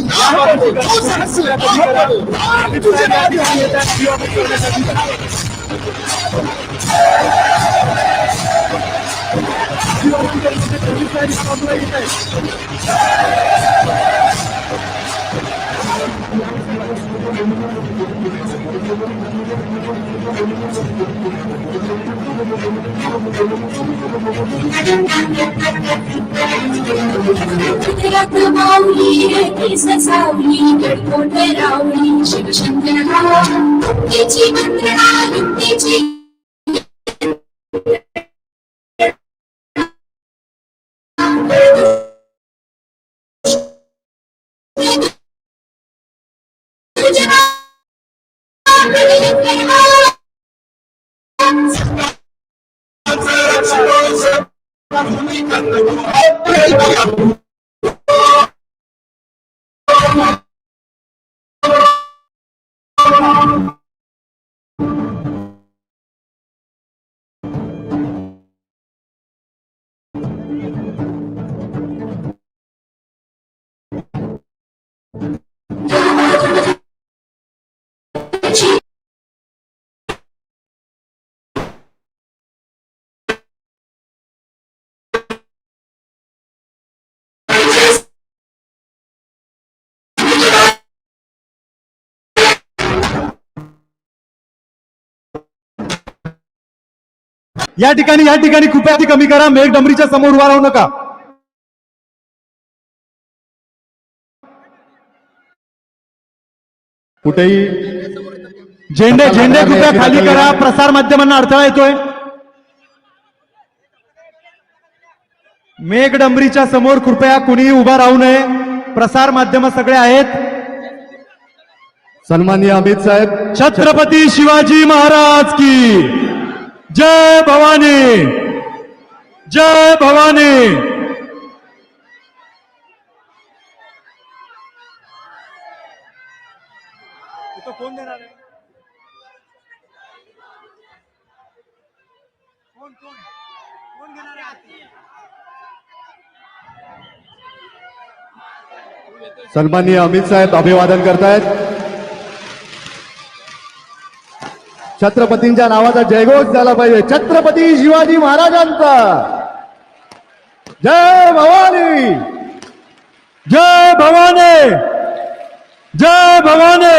समुरती नाह चित्रात माऊली केस सावली गडकोट रावली शिवशंकर हा त्याची वंदना त्याची या ठिकाणी या ठिकाणी कृपया ती कमी करा. मेघ डमरीच्या समोर उभा राहू नका. कुठेही झेंडे झेंडे कृपया खाली करा. प्रसार माध्यमांना अडथळा येतोय. मेघ डंबरीच्या समोर कृपया कुणीही उभा राहू नये. प्रसार माध्यम सगळे आहेत. सन्मान्य अमित साहेब. छत्रपती शिवाजी महाराज की जय भवानी। जय भवानी। कोण देणार आहे कोण कोण कोण घेणार आहे सन्माननीय अमित साहेब अभिवादन करतायत। छत्रपतींच्या नावाचा जयघोष झाला पाहिजे छत्रपती शिवाजी महाराजांचा जय भवानी जय भवानी जय भवानी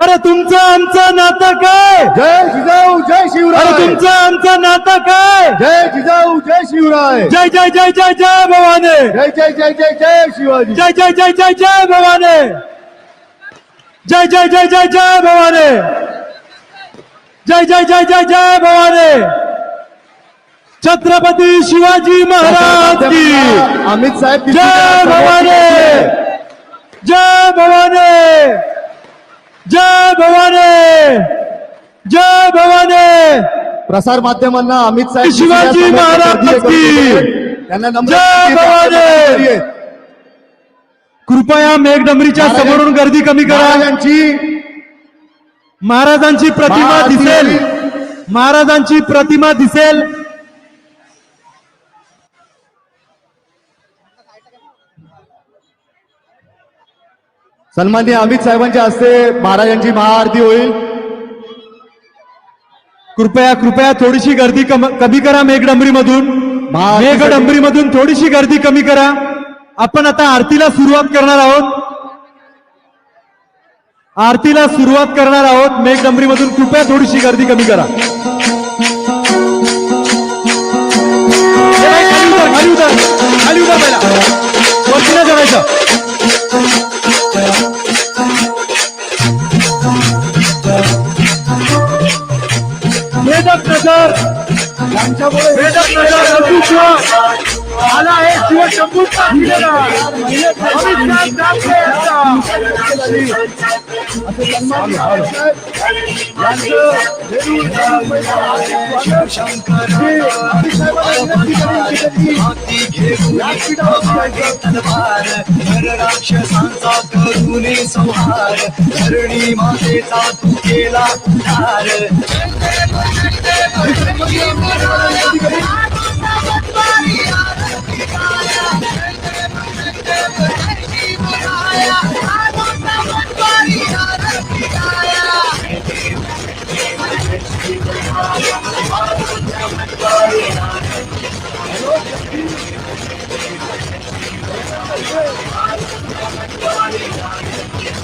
अरे तुमचं आमचं नातं काय जय जिजाऊ जय अरे शिवराय तुमचं आमचं नातं काय जय जिजाऊ जय शिवराय जय जय जय जय जय भवानी जय जय जय जय जय शिवाजी जय जय जय जय जय भवानी जय जय जय जय जय भवानी जय जय जय जय जय भवानी छत्रपती शिवाजी महाराज की। अमित साहेब जय भवानी जय भवानी जय भवानी जय भवानी प्रसार माध्यमांना अमित साहेब शिवाजी महाराज की. त्यांना जय. भवानी. कृपया मेघडंबरीच्या महाराजां- समोरून गर्दी कमी करा. महाराजांची महाराजांची प्रतिमा दिसेल. महाराजांची प्रतिमा दिसेल. सन्माननीय अमित साहेबांच्या हस्ते महाराजांची महाआरती होईल. कृपया कृपया थोडीशी गर्दी कम- कमी करा मेघडंबरी मधून मेघडंबरी मधून थोडीशी गर्दी कमी करा. आपण आता आरतीला सुरुवात करणार आहोत. आरतीला सुरुवात करणार आहोत. मेघडंबरी मधून कृपया थोडीशी गर्दी कमी करा. खाली उतर खाली उतर पहिला. वरती नाही चढायचं नगर मेढक नगर अंकुश आला आहे शिवशंभूचा शिलेदार अमित राक्षसांचा करुणे संहार धरणी मातेचा तू केला उद्धार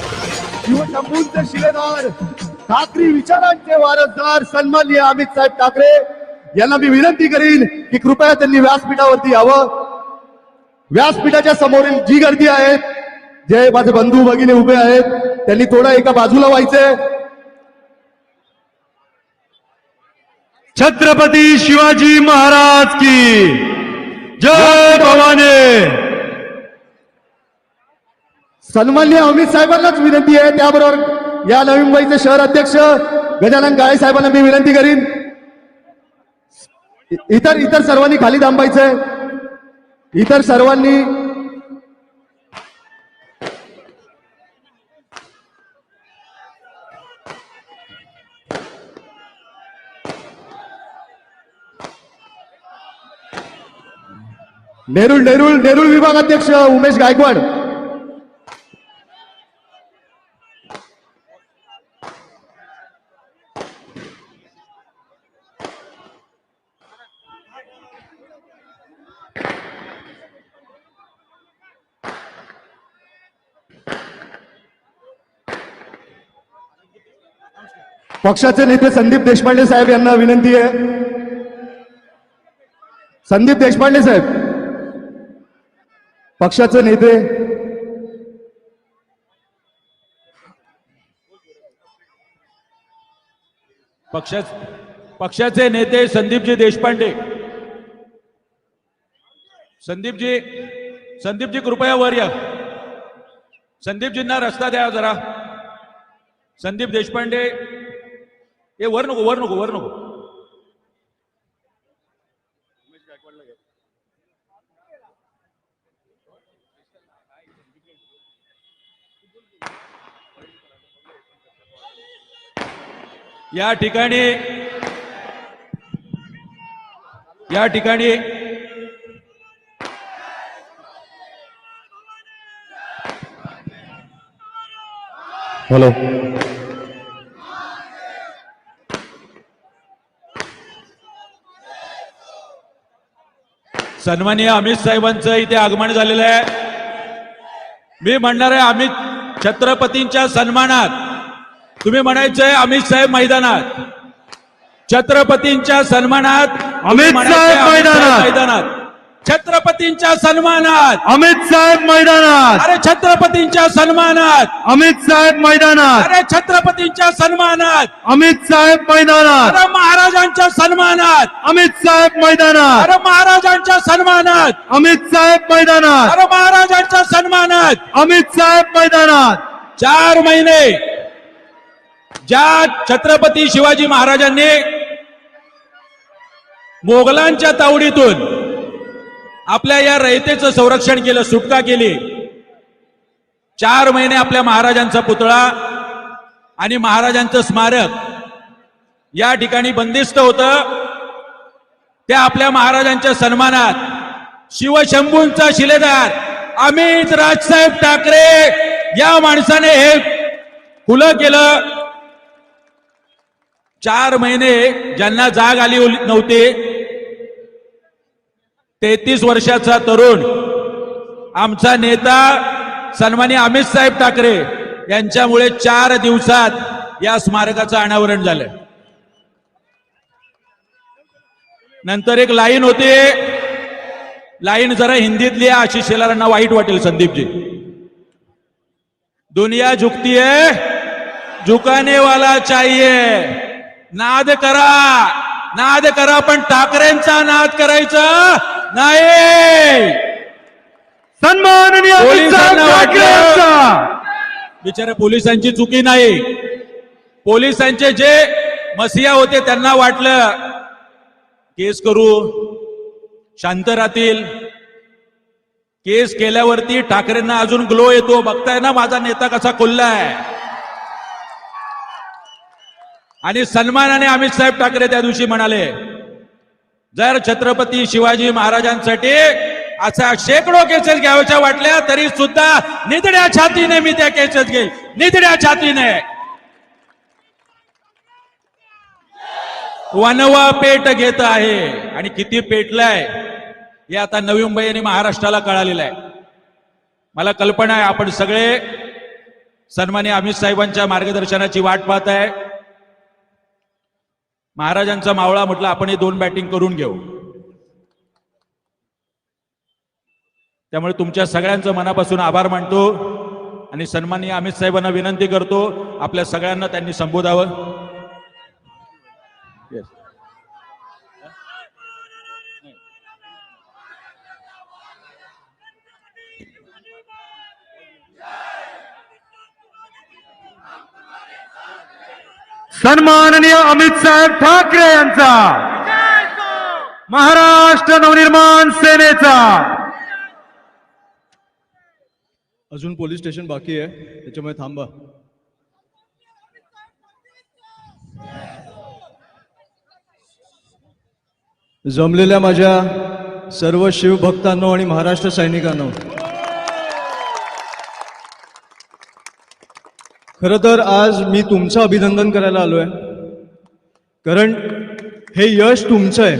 शिवशंभूंचे शिलेदार ठाकरी विचारांचे वारसदार सन्माननीय अमित साहेब ठाकरे यांना मी विनंती करीन की कृपया त्यांनी व्यासपीठावरती यावं. व्यासपीठाच्या समोरील जी गर्दी आहे जे माझे बंधू भगिनी उभे आहेत त्यांनी थोडं एका बाजूला व्हायचंय. छत्रपती शिवाजी महाराज की जय भवानी. सन्मान्य अमित साहेबांनाच विनंती आहे त्याबरोबर या नवी मुंबईचे शहर अध्यक्ष गजानन काळे साहेबांना मी विनंती करीन. इतर इतर सर्वांनी खाली थांबायचंय. इतर सर्वांनी नेरुळ नेरुळ नेरुळ विभागाध्यक्ष उमेश गायकवाड. पक्षाचे नेते संदीप देशपांडे साहेब यांना विनंती आहे. संदीप देशपांडे साहेब पक्षाचे नेते पक्षा पक्षाचे नेते संदीपजी देशपांडे. संदीपजी संदीपजी कृपया वर या. संदीपजींना रस्ता द्या जरा. संदीप देशपांडे ए वर नको वर नको वर नको. या ठिकाणी या ठिकाणी हॅलो. सन्माननीय अमित साहेबांचं इथे आगमन झालेलं आहे. मी म्हणणार आहे अमित छत्रपतींच्या सन्मानात तुम्ही म्हणायचंय अमित साहेब मैदानात. छत्रपतींच्या सन्मानात अमित साहेब मैदानात. छत्रपतींच्या सन्मानात. अमित साहेब मैदानात. अरे छत्रपतींच्या सन्मानात. अमित साहेब मैदानात. अरे छत्रपतींच्या सन्मानात. अमित साहेब मैदानात. अरे महाराजांच्या सन्मानात. अमित साहेब मैदानात. अरे महाराजांच्या सन्मानात. अमित साहेब मैदानात. अरे महाराजांच्या सन्मानात. अमित साहेब मैदानात. चार महिने ज्या छत्रपती शिवाजी महाराजांनी मोगलांच्या तावडीतून आपल्या या रयतेचं संरक्षण केलं सुटका केली. चार महिने आपल्या महाराजांचा पुतळा आणि महाराजांचं स्मारक या ठिकाणी बंदिस्त होतं. त्या आपल्या महाराजांच्या सन्मानात शिवशंभूंचा शिलेदार अमित राजसाहेब ठाकरे या माणसाने हे खुलं केलं. चार महिने ज्यांना जाग आली नव्हती तेहतीस वर्षाचा तरुण आमचा नेता सन्मानी अमित साहेब ठाकरे यांच्यामुळे चार दिवसात या स्मारकाचं अनावरण झालं. नंतर एक लाईन होती लाईन जरा हिंदीतली लिहा आशिष शेलारांना वाईट वाटेल संदीपजी. दुनिया झुकती है झुकाने वाला चाहिए नाद करा नाद करा पण ठाकरेंचा नाद करायचा नाही. सन्माननीय पोलिसांना वाटलं- बिचारे पोलिसांची चुकी नाही. पोलिसांचे जे मसिया होते त्यांना वाटलं. केस करू. शांत राहतील. केस केल्यावरती ठाकरेंना अजून ग्लो येतो. बघताय ना माझा नेता कसा खुल्लाय. आणि सन्मानाने अमित साहेब ठाकरे त्या दिवशी म्हणाले जर छत्रपती शिवाजी महाराजांसाठी असा शेकडो केसेस घ्याव्याच्या वाटल्या तरी सुद्धा निधड्या छातीने मी त्या केसेस घेईल निधड्या छातीने. वनवा पेट घेत आहे. आणि किती पेटलाय हे आता नवी मुंबई आणि महाराष्ट्राला कळालेलं आहे. मला कल्पना आहे आपण सगळे सन्मान्य अमित साहेबांच्या मार्गदर्शनाची वाट पाहत आहे. महाराजांचा मावळा म्हटलं आपण हे दोन बॅटिंग करून घेऊ. त्यामुळे तुमच्या सगळ्यांचं मनापासून आभार मानतो आणि सन्माननीय अमित साहेबांना विनंती करतो आपल्या सगळ्यांना त्यांनी संबोधावं. सन्माननीय अमित साहेब ठाकरे यांचा. महाराष्ट्र नवनिर्माण सेनेचा. अजून पोलीस स्टेशन बाकी आहे त्याच्यामुळे थांबा. जमलेल्या माझ्या सर्व शिवभक्तांनो आणि महाराष्ट्र सैनिकांनो खरं तर आज मी तुमचं अभिनंदन करायला आलोय. कारण हे यश तुमचं आहे.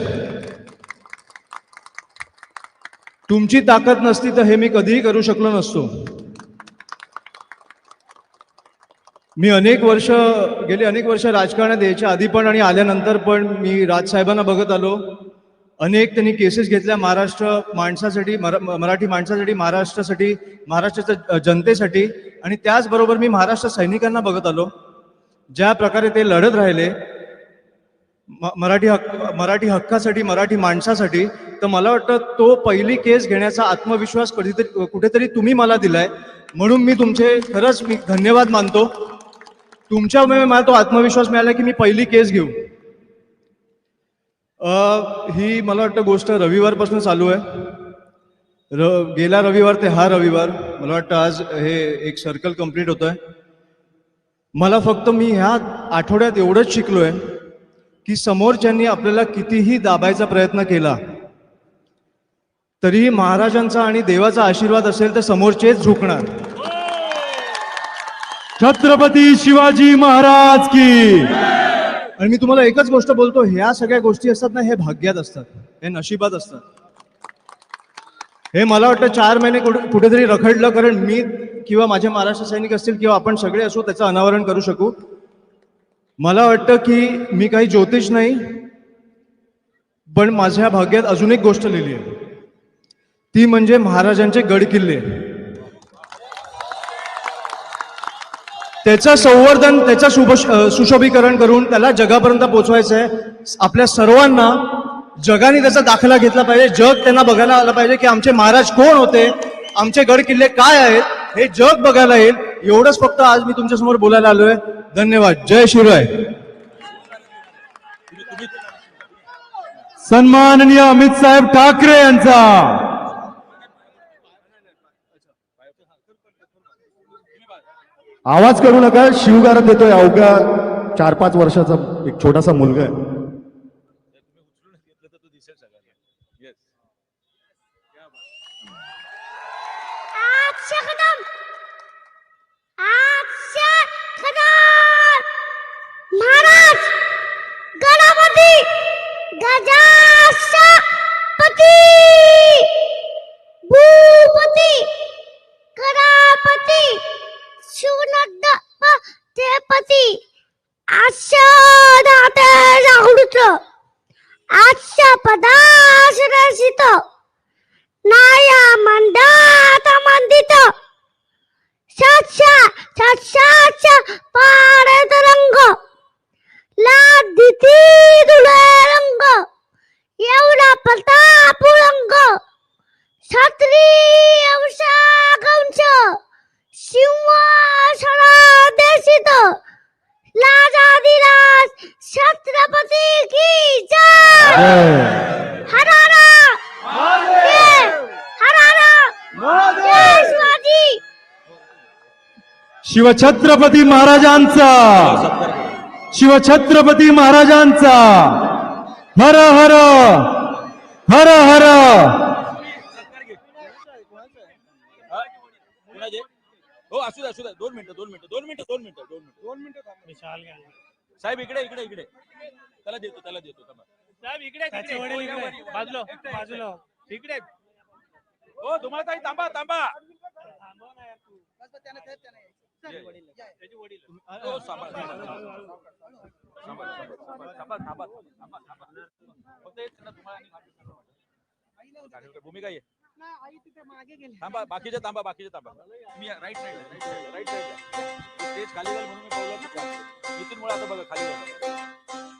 तुमची ताकद नसती तर हे मी कधीही करू शकलो नसतो. मी अनेक वर्ष गेली अनेक वर्ष राजकारणात यायच्या आधी पण आणि आल्यानंतर पण मी राजसाहेबांना बघत आलो. अनेक त्यांनी केसेस घेतल्या महाराष्ट्र माणसासाठी मरा- मराठी माणसासाठी महाराष्ट्रासाठी महाराष्ट्राच्या जनतेसाठी. आणि त्याचबरोबर मी महाराष्ट्र सैनिकांना बघत आलो. ज्या प्रकारे ते लढत राहिले म- मराठी हक्क मराठी हक्कासाठी मराठी माणसासाठी तर मला वाटतं तो पहिली केस घेण्याचा आत्मविश्वास कधीतरी कुठेतरी तुम्ही मला दिलाय. म्हणून मी तुमचे खरंच मी धन्यवाद मानतो. तुमच्यामुळे मला तो आत्मविश्वास मिळाला की मी पहिली केस घेऊ. ही मला वाटतं गोष्ट रविवारपासून चालू आहे. र गेला रविवार ते हा रविवार. मला वाटतं आज हे एक सर्कल कंप्लीट होतं आहे मला फक्त मी ह्या आठवड्यात एवढंच शिकलोय की समोरच्यांनी आपल्याला कितीही दाबायचा प्रयत्न केला तरीही महाराजांचा आणि देवाचा आशीर्वाद असेल तर समोरचेच झुकणार. छत्रपती शिवाजी महाराज की. आणि मी तुम्हाला एकच गोष्ट बोलतो ह्या सगळ्या गोष्टी असतात ना हे भाग्यात असतात. हे नशिबात असतात. हे मला वाटतं चार महिने कुठेतरी रखडलं कारण मी किंवा माझे महाराष्ट्र सैनिक असतील किंवा आपण सगळे असू त्याचं अनावरण करू शकू. मला वाटतं की मी काही ज्योतिष नाही पण माझ्या भाग्यात अजून एक गोष्ट लिहिली आहे. ती म्हणजे महाराजांचे गड किल्ले. त्याचं संवर्धन त्याचं शुभ सुशोभीकरण करून त्याला जगापर्यंत पोचवायचं आहे आपल्या सर्वांना जगाने त्याचा दाखला घेतला पाहिजे. जग त्यांना बघायला आलं पाहिजे की आमचे महाराज कोण होते? आमचे गड किल्ले काय आहेत? हे जग बघायला येईल. एवढंच फक्त आज मी तुमच्यासमोर बोलायला आलोय. धन्यवाद. जय शिवराय. सन्माननीय अमित साहेब ठाकरे यांचा. आवाज करू नका शिवगार देतोय अवघ्या चार पाच वर्षाचा एक छोटासा मुलगा आहे. शिवछत्रपती महाराजांचा. शिवछत्रपती महाराजांचा. हर हर हर हर? हो असू द्या असू द्या दोन मिनिटं दोन मिनिटं दोन मिनिटं दोन मिनिटं दोन मिनिटं. दोन मिनिटं साहेब इकडे इकडे इकडे. त्याला देतो त्याला देतो थांबा. बाजूला बाजूला. इकडे. हो तुम्हाला ताई थांबा थांबा. फक्त एक तुम्हाला भूमिका ये. थांबा बाकीचे थांबा बाकीचे थांबा. मी राईट साईड राईट साईड तेच खाली जाईल म्हणून मी पावलं नितीन मुळे आता बघा खाली जाईल.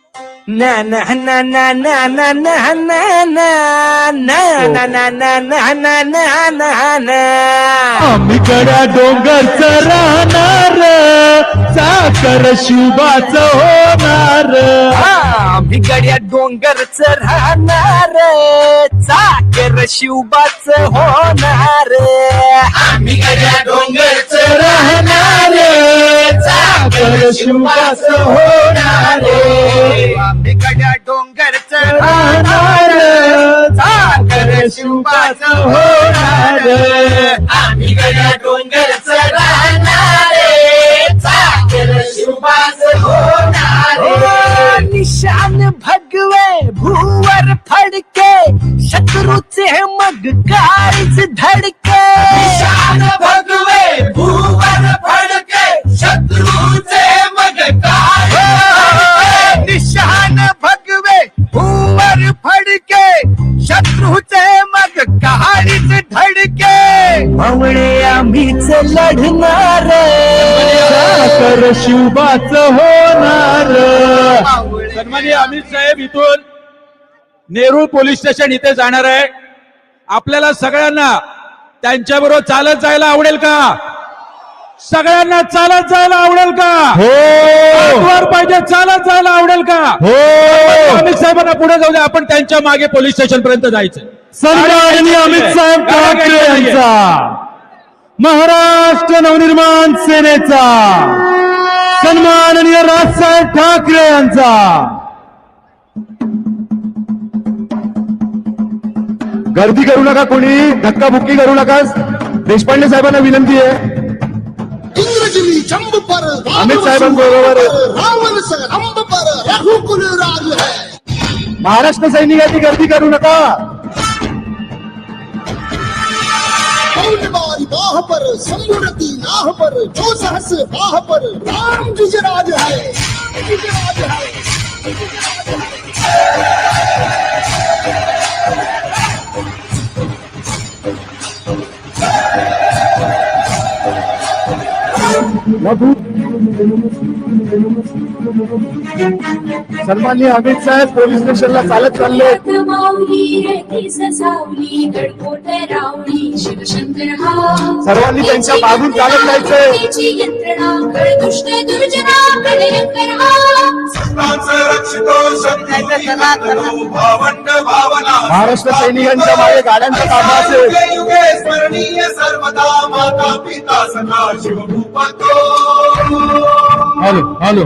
आम्ही गड्या डोंगरच राहणार साखर शिवबाच होणार आम्ही गड्या डोंगरच राहणार चाकर शिवबाच होणार. आम्ही गड्या डोंगरच राहणार साखर शिवबाच होणार. आम्ही गड्या डोंगरच राहणार चाकर शिवबाच होणार. आम्ही गड्या डोंगरच शत्रूचे मग काळीच धडके. निशान भगवे भूवर फडके शत्रूचे मग निशान भगवे भूवर फडके शत्रूचे मग काळीच धडके. मावळे आम्हीच लढणार शिवबाच होणार. अमित साहेब इथून नेरूळ पोलीस स्टेशन इथे जाणार आहे. आपल्याला सगळ्यांना त्यांच्याबरोबर चालत जायला आवडेल का? सगळ्यांना चालत जायला आवडेल का? हो! वर पाहिजे चालत जायला आवडेल का? हो! अमित साहेबांना पुढे जाऊ द्या. आपण त्यांच्या मागे पोलीस स्टेशन पर्यंत जायचं सन्माननीय अमित साहेब ठाकरे यांचा. महाराष्ट्र नवनिर्माण सेनेचा. सन्माननीय राजसाहेब ठाकरे यांचा. गर्दी करू नका कोणी धक्काबुक्की करू नका. देशपांडे साहेबांना विनंती आहे. जंब पर अमित साहेबांबरोबर रावण अंब पर रघुकुल राज है. महाराष्ट्र गर्दी करू नका. कौन बारी बाह पर संगुरती नाह पर जो सहस बाह पर राम गुजराज है. गुजराज है. Mabouk. सन्माननीय अमित साहेब पोलीस स्टेशनला चालत चालले. हा. सर्वांनी त्यांच्या मागून चालत जायचंय. महाराष्ट्र सैनिकांच्या मागे गाड्यांचा ताबा असेल. युगे स्मरणीय सर्वदा माता पिता सदा शिवभूपतो. Hello hello.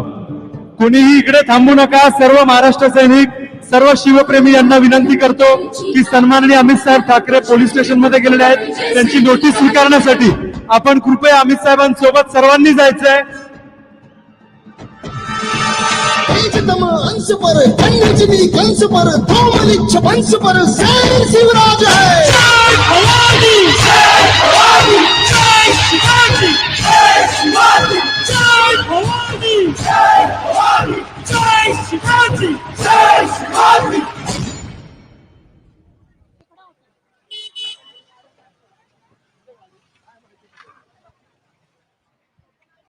कोणीही इकडे थांबू नका. सर्व महाराष्ट्र सैनिक सर्व शिवप्रेमी यांना विनंती करतो की सन्माननीय अमित साहेब ठाकरे पोलीस स्टेशनमध्ये गेलेले आहेत. त्यांची नोटीस स्वीकारण्यासाठी आपण कृपया अमित साहेबांसोबत सर्वांनी जायचंय. Shivraj Jay Shivaji! Jay Shivaji! Jay Shivaji!